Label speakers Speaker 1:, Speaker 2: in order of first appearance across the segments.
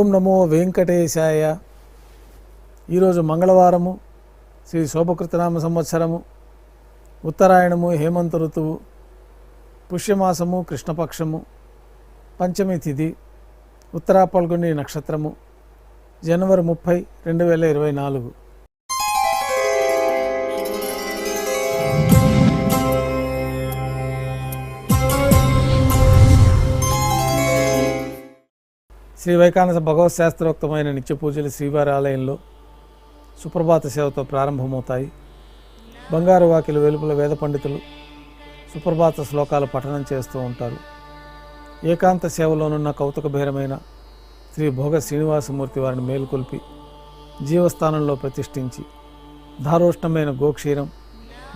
Speaker 1: ఓం నమో వెంకటేశాయ. ఈరోజు మంగళవారము శ్రీ శోభకృతనామ సంవత్సరము ఉత్తరాయణము హేమంత ఋతువు పుష్యమాసము కృష్ణపక్షము పంచమి తిథి ఉత్తరా పల్గొని నక్షత్రము జనవరి ముప్పై రెండు వేల ఇరవై నాలుగు. శ్రీ వైకానస భగవత్ శాస్త్రోక్తమైన నిత్య పూజలు శ్రీవారి ఆలయంలో సుప్రభాత సేవతో ప్రారంభమవుతాయి. బంగారు వాకిలు వెలుపుల వేద పండితులు సుప్రభాత శ్లోకాలు పఠనం చేస్తూ ఉంటారు. ఏకాంత సేవలోనున్న కౌతుకభేరమైన శ్రీ భోగ శ్రీనివాసమూర్తి వారిని మేలుకొల్పి జీవస్థానంలో ప్రతిష్ఠించి ధారోష్ణమైన గోక్షీరం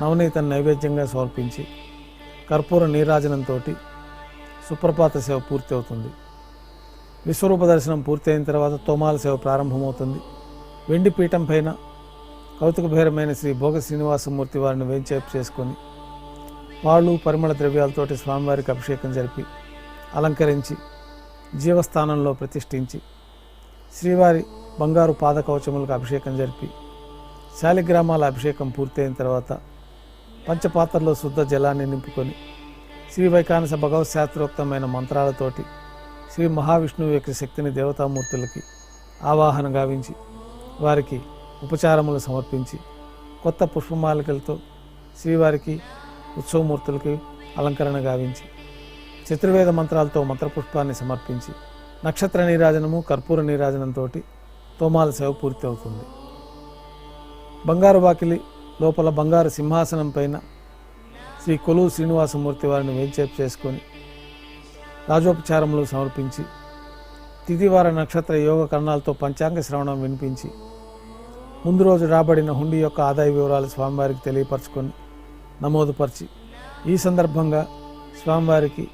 Speaker 1: నవనీత నైవేద్యంగా సమర్పించి కర్పూర నీరాజనంతో సుప్రభాత సేవ పూర్తి అవుతుంది విశ్వరూప దర్శనం పూర్తయిన తర్వాత తోమాల సేవ ప్రారంభమవుతుంది. వెండి పీఠం పైన కౌతుకభైరమైన శ్రీ భోగ శ్రీనివాసమూర్తి వారిని వేంచేపు చేసుకొని వాళ్ళు పరిమళ ద్రవ్యాలతోటి స్వామివారికి అభిషేకం జరిపి అలంకరించి జీవస్థానంలో ప్రతిష్ఠించి శ్రీవారి బంగారు పాద కవచములకు అభిషేకం జరిపి శాలిగ్రామాల అభిషేకం పూర్తయిన తర్వాత పంచపాత్రలో శుద్ధ జలాన్ని నింపుకొని శ్రీ వైకానస భగవత్ శాస్త్రోక్తమైన మంత్రాలతోటి శ్రీ మహావిష్ణువు యొక్క శక్తిని దేవతామూర్తులకి ఆవాహన గావించి వారికి ఉపచారములు సమర్పించి కొత్త పుష్పమాలికలతో శ్రీవారికి ఉత్సవమూర్తులకి అలంకరణ గావించి చతుర్వేద మంత్రాలతో మంత్రపుష్పాన్ని సమర్పించి నక్షత్ర నీరాజనము కర్పూర నీరాజనంతో తోమాల సేవ పూర్తి అవుతుంది బంగారు వాకిలి లోపల బంగారు సింహాసనం పైన శ్రీ కొలువు శ్రీనివాసమూర్తి వారిని వేంచేపు చేసుకొని రాజోపచారములు సమర్పించి తిథివార నక్షత్ర యోగ కరణాలతో పంచాంగ శ్రవణం వినిపించి ముందు రోజు రాబడిన హుండీ యొక్క ఆదాయ వివరాలు స్వామివారికి తెలియపరచుకొని నమోదుపరిచి ఈ సందర్భంగా స్వామివారికి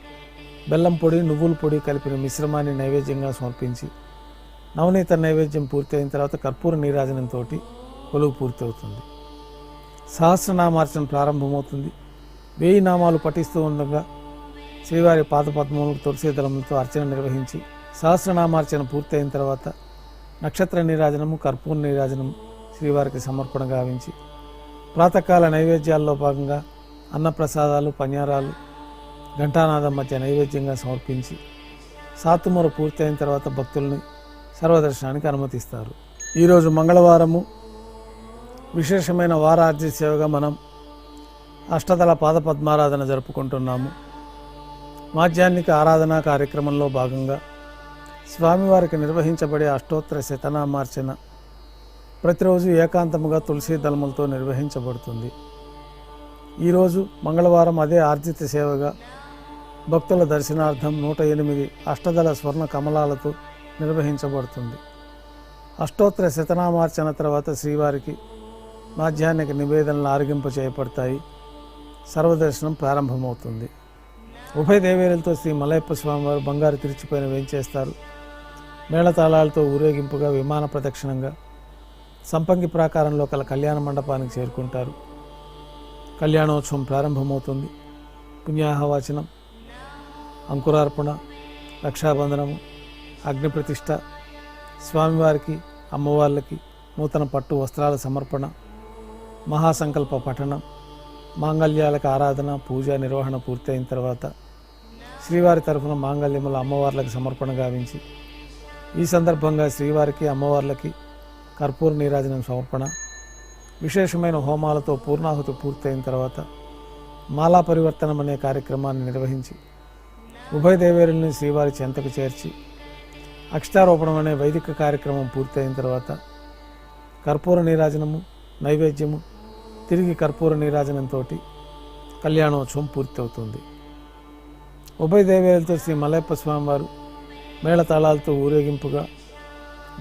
Speaker 1: బెల్లం పొడి నువ్వుల పొడి కలిపిన మిశ్రమాన్ని నైవేద్యంగా సమర్పించి నవనీత నైవేద్యం పూర్తయిన తర్వాత కర్పూర నీరాజనంతో కొలువు పూర్తవుతుంది. సహస్రనామార్చన ప్రారంభమవుతుంది. వేయి నామాలు పఠిస్తూ ఉండగా శ్రీవారి పాదపద్మములకు తులసి అర్చన నిర్వహించి సహస్రనామార్చన పూర్తయిన తర్వాత నక్షత్ర నీరాజనము కర్పూర నీరాజనము శ్రీవారికి సమర్పణ గావించి ప్రాతకాల నైవేద్యాల్లో భాగంగా అన్నప్రసాదాలు పన్యారాలు ఘంటానాదం మధ్య నైవేద్యంగా సమర్పించి సాతుమూర పూర్తయిన తర్వాత భక్తుల్ని సర్వదర్శనానికి అనుమతిస్తారు. ఈరోజు మంగళవారము. విశేషమైన వారార్జి సేవగా మనం అష్టదళ పాదపద్మారాధన జరుపుకుంటున్నాము. మాధ్యాన్నిక ఆరాధనా కార్యక్రమంలో భాగంగా స్వామివారికి నిర్వహించబడే అష్టోత్తర శతనామార్చన ప్రతిరోజు ఏకాంతముగా తులసి దళములతో నిర్వహించబడుతుంది. ఈరోజు మంగళవారం అదే ఆర్జిత సేవగా భక్తుల దర్శనార్థం నూట ఎనిమిది అష్టదళ స్వర్ణ కమలాలతో నిర్వహించబడుతుంది. అష్టోత్తర శతనామార్చన తర్వాత శ్రీవారికి మాధ్యాహ్నిక నివేదనలు ఆరగింప చేయబడతాయి సర్వదర్శనం ప్రారంభమవుతుంది. ఉభయ దేవేరులతో శ్రీ మలయప్ప స్వామివారు బంగారు తిరిచిపోయిన వేంచేస్తారు మేళతాళాలతో ఊరేగింపుగా విమాన ప్రదక్షిణంగా సంపంగి ప్రాకారంలో కల కళ్యాణ మండపానికి చేరుకుంటారు. కళ్యాణోత్సవం ప్రారంభమవుతుంది. పుణ్యాహవాచనం అంకురార్పణ రక్షాబంధనము అగ్నిప్రతిష్ఠ స్వామివారికి అమ్మవార్లకి నూతన పట్టు వస్త్రాల సమర్పణ మహాసంకల్ప పఠనం మాంగళ్యాలకు ఆరాధన పూజ నిర్వహణ పూర్తయిన తర్వాత శ్రీవారి తరఫున మాంగళ్యముల అమ్మవార్లకు సమర్పణ గావించి ఈ సందర్భంగా శ్రీవారికి అమ్మవార్లకి కర్పూర నీరాజనం సమర్పణ విశేషమైన హోమాలతో పూర్ణాహుతి పూర్తయిన తర్వాత మాలా పరివర్తనం అనే కార్యక్రమాన్ని నిర్వహించి ఉభయ దేవేరుల్ని శ్రీవారి చెంతకు చేర్చి అక్షతారోపణం అనే వైదిక కార్యక్రమం పూర్తయిన తర్వాత కర్పూర నీరాజనము నైవేద్యము తిరిగి కర్పూర నీరాజనంతో కళ్యాణోత్సవం పూర్తవుతుంది. ఉభయ దేవేలతో శ్రీ మలయప్ప స్వామివారు మేళతాళాలతో ఊరేగింపుగా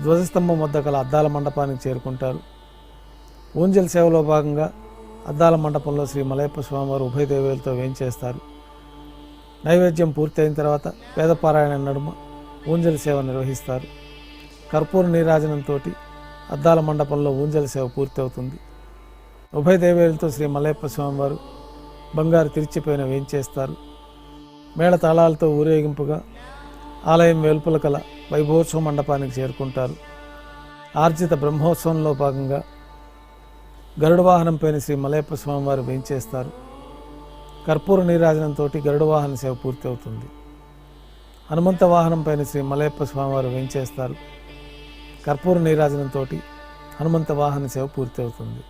Speaker 1: ధ్వజస్తంభం వద్ద గల అద్దాల మండపానికి చేరుకుంటారు. ఊంజల్ సేవలో భాగంగా అద్దాల మండపంలో శ్రీ మలయప్ప స్వామివారు ఉభయ దేవేలతో వేయించేస్తారు నైవేద్యం పూర్తయిన తర్వాత వేదపారాయణ నడుమ ఊంజల సేవ నిర్వహిస్తారు. కర్పూర నీరాజనంతో అద్దాల మండపంలో ఊంజల సేవ పూర్తి అవుతుంది ఉభయ దేవేలతో శ్రీ మలయప్ప స్వామివారు బంగారు తిరిచిపోయిన వేయించేస్తారు మేళతాళాలతో ఊరేగింపుగా ఆలయం వెలుపల కల వైభవోత్సవ మండపానికి చేరుకుంటారు. ఆర్జిత బ్రహ్మోత్సవంలో భాగంగా గరుడ వాహనంపైన శ్రీ మలయప్ప స్వామివారు వేయించేస్తారు కర్పూర నీరాజనంతో గరుడ వాహన సేవ పూర్తి అవుతుంది. హనుమంత వాహనంపైన శ్రీ మలయప్ప స్వామివారు వేయించేస్తారు కర్పూర నీరాజనంతో హనుమంత వాహన సేవ పూర్తి అవుతుంది.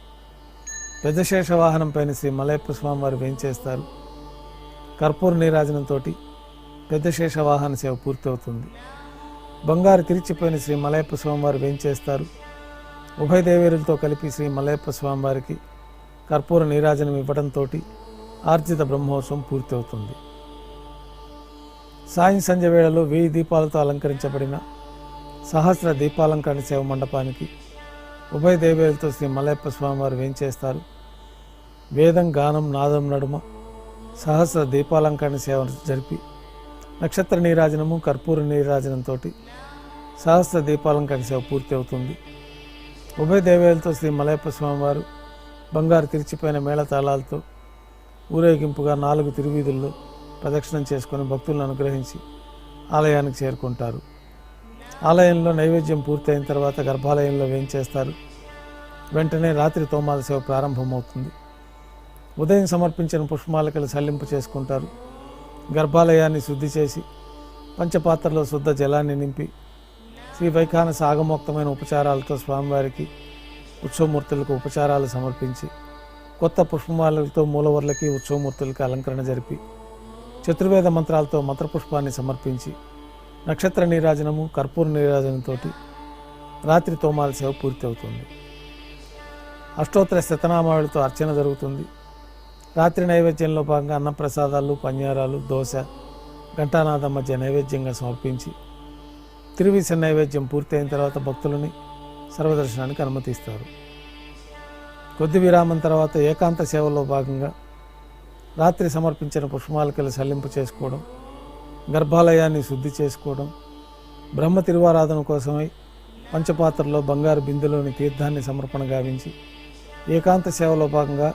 Speaker 1: పెద్దశేష వాహనంపైన శ్రీ మలయప్ప స్వామివారు వేయించేస్తారు కర్పూర నీరాజనంతో పెద్దశేష వాహన సేవ పూర్తవుతుంది. బంగారు తిరిచిపోయిన శ్రీ మలయప్ప స్వామివారు వేయించేస్తారు ఉభయ దేవేరులతో కలిపి శ్రీ మలయప్ప స్వామివారికి కర్పూర నీరాజనం ఇవ్వడంతో ఆర్జిత బ్రహ్మోత్సవం పూర్తవుతుంది. సాయం సంధ్య వేళలో వెయ్యి దీపాలతో అలంకరించబడిన సహస్ర దీపాలంకరణ సేవ మండపానికి ఉభయ దేవేలతో శ్రీ మలయప్ప స్వామివారు వేంచేస్తారు వేదం గానం నాదం నడుమ సహస్ర దీపాలంకరణ సేవ జరిపి నక్షత్ర నీరాజనము కర్పూర నీరాజనంతో సహస్ర దీపాలంకరణ సేవ పూర్తి అవుతుంది. ఉభయ దేవేలతో శ్రీ మలయప్ప స్వామివారు బంగారు తిరిచిపోయిన మేళతాళాలతో ఊరేగింపుగా నాలుగు తిరువీధుల్లో ప్రదక్షిణం చేసుకొని భక్తులను అనుగ్రహించి ఆలయానికి చేరుకుంటారు. ఆలయంలో నైవేద్యం పూర్తయిన తర్వాత గర్భాలయంలో వేయించేస్తారు. వెంటనే రాత్రి తోమాల సేవ ప్రారంభమవుతుంది. ఉదయం సమర్పించిన పుష్పమాలికలు సల్లింపు చేసుకుంటారు. గర్భాలయాన్ని శుద్ధి చేసి పంచపాత్రలో శుద్ధ జలాన్ని నింపి శ్రీ వైఖాన సాగమోక్తమైన ఉపచారాలతో స్వామివారికి ఉత్సవమూర్తులకు ఉపచారాలు సమర్పించి కొత్త పుష్పమాలలతో మూలవర్లకి ఉత్సవమూర్తులకి అలంకరణ జరిపి చతుర్వేద మంత్రాలతో మంత్రపుష్పాన్ని సమర్పించి నక్షత్ర నీరాజనము కర్పూర నీరాజనంతో రాత్రి తోమాల సేవ పూర్తి అవుతుంది. అష్టోత్తర శతనామాలతో అర్చన జరుగుతుంది. రాత్రి నైవేద్యంలో భాగంగా అన్నప్రసాదాలు పంజారాలు దోశ ఘంటానాథం మధ్య నైవేద్యంగా సమర్పించి తిరువిస నైవేద్యం పూర్తయిన తర్వాత భక్తులని సర్వదర్శనానికి అనుమతిస్తారు. కొద్ది విరామం తర్వాత ఏకాంత సేవలో భాగంగా రాత్రి సమర్పించిన పుష్పాలకలు సల్లింపు చేసుకోవడం గర్భాలయాన్ని శుద్ధి చేసుకోవడం బ్రహ్మ తిరువారాధన కోసమై పంచపాత్రలో బంగారు బిందెలోని తీర్థాన్ని సమర్పణ గావించి ఏకాంత సేవలో భాగంగా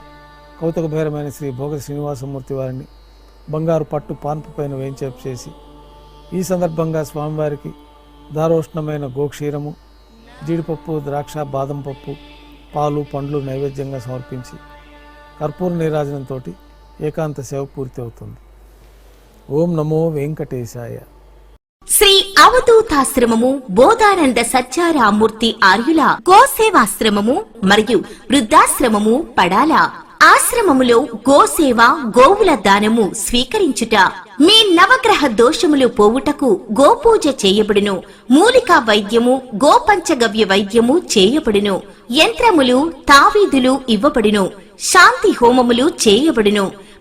Speaker 1: కౌతుక భైరమైన శ్రీ భోగ శ్రీనివాసమూర్తి వారిని బంగారు పట్టు పాన్పు పైన వేయించేపు చేసి ఈ సందర్భంగా స్వామివారికి దారోష్ణమైన గోక్షీరము జీడిపప్పు ద్రాక్ష బాదం పప్పు పాలు పండ్లు నైవేద్యంగా సమర్పించి కర్పూర నీరాజనంతో ఏకాంత సేవ పూర్తి అవుతుంది. ఓం నమో వెంకటేశాయ.
Speaker 2: శ్రీ అవధూతాశ్రమము బోధానంద సత్యారామూర్తి ఆర్యుల గోసేవాశ్రమము మరియు వృద్ధాశ్రమము పడాల. ఆశ్రమములో గోసేవ గోవుల దానము స్వీకరించుట. మీ నవగ్రహ దోషములు పోవుటకు గోపూజ చేయబడును. మూలికా వైద్యము గోపంచగవ్య వైద్యము చేయబడును. యంత్రములు తావీదులు ఇవ్వబడును. శాంతి హోమములు చేయబడును.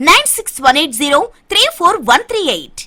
Speaker 2: Nine six one eight zero three four one three eight